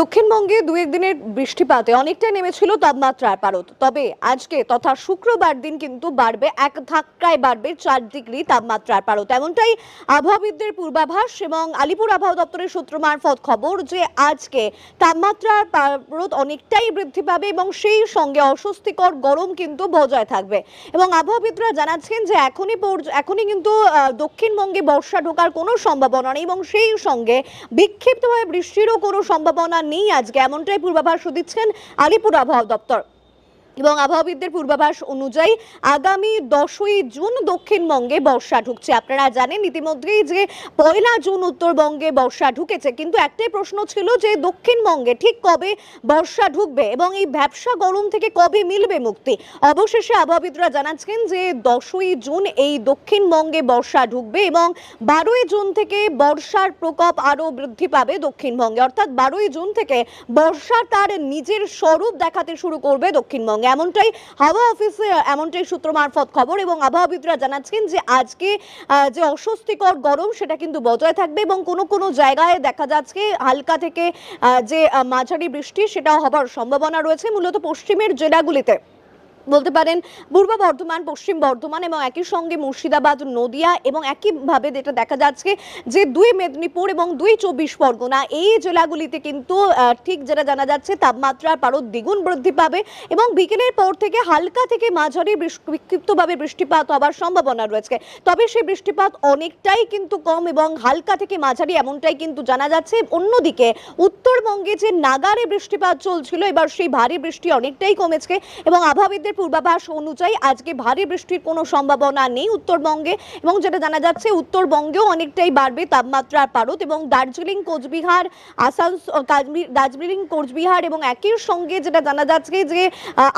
দক্ষিণবঙ্গে দু একদিনের বৃষ্টিপাতে অনেকটা নেমেছিল তাপমাত্রার পারদ। তবে আজকে তথা শুক্রবার দিন কিন্তু বাড়বে, এক ধাক্কায় বাড়বে চার ডিগ্রি তাপমাত্রার পারত এমনটাই আবহাওয়াবিদদের পূর্বাভাস এবং আলিপুর আবহাওয়া দপ্তরের সূত্র মারফত খবর যে, আজকে তাপমাত্রার পারদ অনেকটাই বৃদ্ধি পাবে এবং সেই সঙ্গে অস্বস্তিকর গরম কিন্তু বজায় থাকবে। এবং আবহাওয়াবিদরা জানাচ্ছেন যে, এখনই এখনই কিন্তু দক্ষিণবঙ্গে বর্ষা ঢোকার কোনো সম্ভাবনা নেই এবং সেই সঙ্গে বিক্ষিপ্তভাবে বৃষ্টিরও কোনো সম্ভাবনা নেই। আজকে এমনটাই পূর্বাভাস দিচ্ছেন আলিপুর আবহাওয়া দপ্তর। এবং আবহাওয়াবিদদের পূর্বাভাস অনুযায়ী আগামী দশই জুন দক্ষিণবঙ্গে বর্ষা ঢুকছে। আপনারা জানেন ইতিমধ্যেই যে পয়লা জুন উত্তরবঙ্গে বর্ষা ঢুকেছে। কিন্তু একটাই প্রশ্ন ছিল যে দক্ষিণবঙ্গে ঠিক কবে বর্ষা ঢুকবে এবং এই ব্যবসা গরম থেকে কবে মিলবে মুক্তি? অবশেষে আবহাওয়াবিদরা জানাচ্ছেন যে দশই জুন এই দক্ষিণবঙ্গে বর্ষা ঢুকবে এবং বারোই জুন থেকে বর্ষার প্রকোপ আরও বৃদ্ধি পাবে দক্ষিণবঙ্গে। অর্থাৎ বারোই জুন থেকে বর্ষা তার নিজের স্বরূপ দেখাতে শুরু করবে দক্ষিণবঙ্গে। এমনটাই হাওয়া অফিসে, এমনটাই সূত্র মারফত খবর এবং আবহাওয়াবিদরা জানাচ্ছেন যে আজকে যে অস্বস্তিকর গরম সেটা কিন্তু বজায় থাকবে এবং কোনো কোনো জায়গায় দেখা যাচ্ছে হালকা থেকে যে মাঝারি বৃষ্টি সেটা হবার সম্ভাবনা রয়েছে। মূলত পশ্চিমের জেলাগুলিতে। বলতে পারেন, পূর্ব বর্ধমান, পশ্চিম বর্ধমান এবং একই সঙ্গে মুর্শিদাবাদ, নদিয়া এবং একইভাবে যেটা দেখা যাচ্ছে যে দুই মেদিনীপুর এবং দুই চব্বিশ পরগনা, এই জেলাগুলিতে কিন্তু ঠিক যেটা জানা যাচ্ছে তাপমাত্রার পারদ দ্বিগুণ বৃদ্ধি পাবে এবং বিকেলের পর থেকে হালকা থেকে মাঝারি বিক্ষিপ্তভাবে বৃষ্টিপাত হওয়ার সম্ভাবনা রয়েছে। তবে সেই বৃষ্টিপাত অনেকটাই কিন্তু কম এবং হালকা থেকে মাঝারি এমনটাই কিন্তু জানা যাচ্ছে। অন্যদিকে উত্তরবঙ্গে যে নাগারে বৃষ্টিপাত চলছিল, এবার সেই ভারী বৃষ্টি অনেকটাই কমেছে এবং আবহাওয়াবিদদের পূর্বাভাস অনুযায়ী আজকে ভারী বৃষ্টির কোনো সম্ভাবনা নেই উত্তরবঙ্গে এবং যেটা জানা যাচ্ছে উত্তরবঙ্গেও অনেকটাই বাড়বে তাপমাত্রার পারদ এবং দার্জিলিং, কোচবিহার, আসানসোল দার্জিলিং, কোচবিহার এবং একই সঙ্গে যেটা জানা যাচ্ছে যে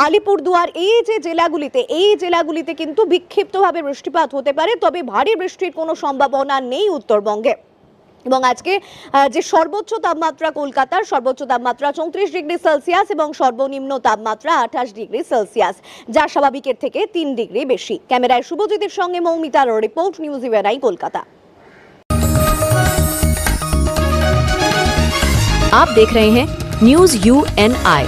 আলিপুরদুয়ার এই যে জেলাগুলিতে, এই জেলাগুলিতে কিন্তু বিক্ষিপ্তভাবে বৃষ্টিপাত হতে পারে, তবে ভারী বৃষ্টির কোনো সম্ভাবনা নেই উত্তরবঙ্গে। এবং আজকে আহ, যে সর্বোচ্চ তাপমাত্রা কলকাতার সর্বোচ্চ তাপমাত্রা চৌত্রিশ ডিগ্রি সেলসিয়াস এবং সর্বনিম্ন তাপমাত্রা আঠাশ ডিগ্রি সেলসিয়াস যা স্বাভাবিকের থেকে তিন ডিগ্রি বেশি ক্যামেরায় শুভজিতের সঙ্গে মৌমিতার রিপোর্ট নিউজ ইভেনাই কলকাতা आप देख रहे हैं न्यूज यू एन आई